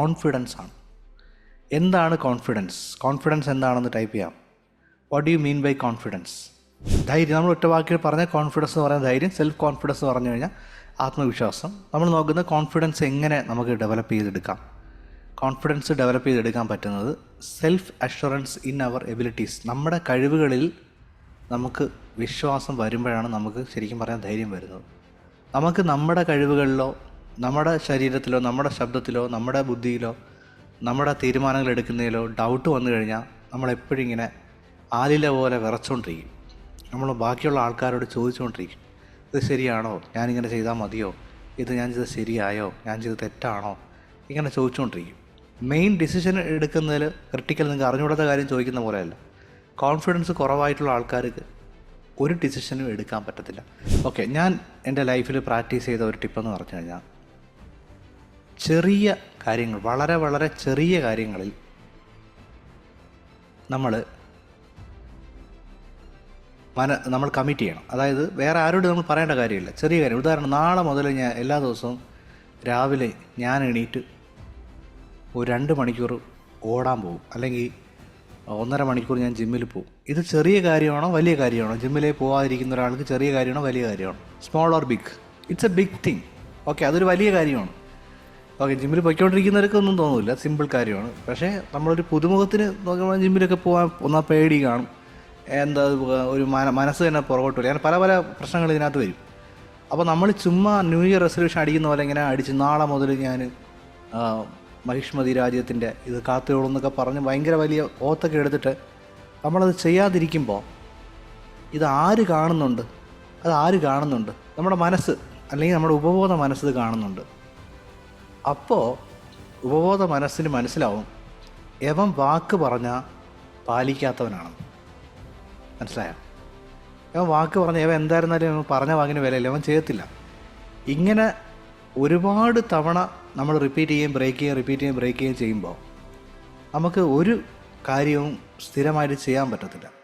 Confidence ആണ്. എന്താണ് confidence confidence എന്താണെന്ന് ടൈപ്പ് ചെയ്യാം. What do you mean by confidence ധൈര്യം. നമ്മൾ ഒറ്റ വാക്കിൽ പറഞ്ഞ കോൺഫിഡൻസ് എന്ന് പറയുന്ന ധൈര്യം. സെൽഫ് കോൺഫിഡൻസ് എന്ന് പറഞ്ഞു കഴിഞ്ഞാൽ ആത്മവിശ്വാസം. നമ്മൾ നോക്കുന്ന കോൺഫിഡൻസ് എങ്ങനെ നമുക്ക് ഡെവലപ്പ് ചെയ്തെടുക്കാം? കോൺഫിഡൻസ് ഡെവലപ്പ് ചെയ്തെടുക്കാൻ പറ്റുന്നത് self assurance in our abilities നമ്മുടെ കഴിവുകളിൽ നമുക്ക് വിശ്വാസം വരുമ്പോഴാണ് നമുക്ക് ശരിക്കും പറയാൻ ധൈര്യം വരുന്നത്. നമുക്ക് നമ്മുടെ കഴിവുകളിലോ നമ്മുടെ ശരീരത്തിലോ നമ്മുടെ ശബ്ദത്തിലോ നമ്മുടെ ബുദ്ധിയിലോ നമ്മുടെ തീരുമാനങ്ങൾ എടുക്കുന്നതിലോ ഡൗട്ട് വന്നു കഴിഞ്ഞാൽ നമ്മളെപ്പോഴും ഇങ്ങനെ ആലില പോലെ വിറച്ചുകൊണ്ടിരിക്കും നമ്മൾ ബാക്കിയുള്ള ആൾക്കാരോട് ചോദിച്ചുകൊണ്ടിരിക്കും ഇത് ശരിയാണോ? ഞാനിങ്ങനെ ചെയ്താൽ മതിയോ? ഇത് ഞാൻ ചെയ്തത് ശരിയായോ? ഞാൻ ചെയ്തത് തെറ്റാണോ? ഇങ്ങനെ ചോദിച്ചുകൊണ്ടിരിക്കും മെയിൻ ഡിസിഷൻ എടുക്കുന്നതിൽ ക്രിട്ടിക്കൽ നിങ്ങൾക്ക് അറിഞ്ഞുകൂടാത്ത കാര്യം ചോദിക്കുന്ന പോലെയല്ല. കോൺഫിഡൻസ് കുറവായിട്ടുള്ള ആൾക്കാർക്ക് ഒരു ഡിസിഷനും എടുക്കാൻ പറ്റത്തില്ല. ഓക്കെ ഞാൻ എന്റെ ലൈഫിൽ പ്രാക്ടീസ് ചെയ്ത ഒരു ടിപ്പെന്ന് പറഞ്ഞു കഴിഞ്ഞാൽ ചെറിയ കാര്യങ്ങൾ വളരെ വളരെ ചെറിയ കാര്യങ്ങളിൽ നമ്മൾ മന നമ്മൾ കമ്മിറ്റ് ചെയ്യണം. അതായത് വേറെ ആരോട് നമ്മൾ പറയേണ്ട കാര്യമില്ല. ചെറിയ കാര്യം. ഉദാഹരണം നാളെ മുതൽ ഞാൻ എല്ലാ ദിവസവും രാവിലെ ഞാൻ എണീറ്റ് ഒരു രണ്ട് മണിക്കൂർ ഓടാൻ പോകും. അല്ലെങ്കിൽ ഒന്നര മണിക്കൂർ ഞാൻ ജിമ്മിൽ പോകും. ഇത് ചെറിയ കാര്യമാണോ വലിയ കാര്യമാണോ? ജിമ്മിലെ പോകാതിരിക്കുന്ന ഒരാൾക്ക് ചെറിയ കാര്യമാണോ വലിയ കാര്യമാണോ? Small or big it's a big thing okay അതൊരു വലിയ കാര്യമാണ്. ഓക്കെ ജിമ്മിൽ പോയിക്കൊണ്ടിരിക്കുന്നവർക്ക് ഒന്നും തോന്നില്ല. സിമ്പിൾ കാര്യമാണ്. പക്ഷേ നമ്മളൊരു പുതുമുഖത്തിന് നോക്കുമ്പോൾ ജിമ്മിലൊക്കെ പോകാൻ ഒന്നാ പേടി കാണും. എന്താ ഒരു മന മനസ്സ് തന്നെ പുറകോട്ട് വരും അങ്ങനെ പല പല പ്രശ്നങ്ങൾ ഇതിനകത്ത് വരും. അപ്പോൾ നമ്മൾ ചുമ്മാ ന്യൂ ഇയർ റെസൊല്യൂഷൻ അടിക്കുന്ന പോലെ ഇങ്ങനെ അടിച്ച് നാളെ മുതൽ ഞാൻ മഹിഷ്മതി രാജ്യത്തിന്റെ ഇത് കാത്തുകൊള്ളും എന്നൊക്കെ പറഞ്ഞ് ഭയങ്കര വലിയ ഓത്തൊക്കെ എടുത്തിട്ട് നമ്മളത് ചെയ്യാതിരിക്കുമ്പോൾ ഇത് ആര് കാണുന്നുണ്ട്? അത് ആര് കാണുന്നുണ്ട്? നമ്മുടെ മനസ്സ് അല്ലെങ്കിൽ നമ്മുടെ ഉപബോധ മനസ്സ് കാണുന്നുണ്ട്. അപ്പോൾ ഉപബോധ മനസ്സിന് മനസ്സിലാവും. എവൻ വാക്ക് പറഞ്ഞാൽ പാലിക്കാത്തവനാണ്. മനസ്സിലായോ? അവൻ വാക്ക് പറഞ്ഞ അവൻ എന്തായിരുന്നാലും അവൻ പറഞ്ഞ വാക്കിന് വിലയില്ല. അവൻ ചെയ്യത്തില്ല. ഇങ്ങനെ ഒരുപാട് തവണ നമ്മൾ റിപ്പീറ്റ് ചെയ്യുകയും ബ്രേക്ക് ചെയ്യുകയും റിപ്പീറ്റ് ചെയ്യുകയും ബ്രേക്ക് ചെയ്യുകയും ചെയ്യുമ്പോൾ നമുക്ക് ഒരു കാര്യവും സ്ഥിരമായിട്ട് ചെയ്യാൻ പറ്റത്തില്ല.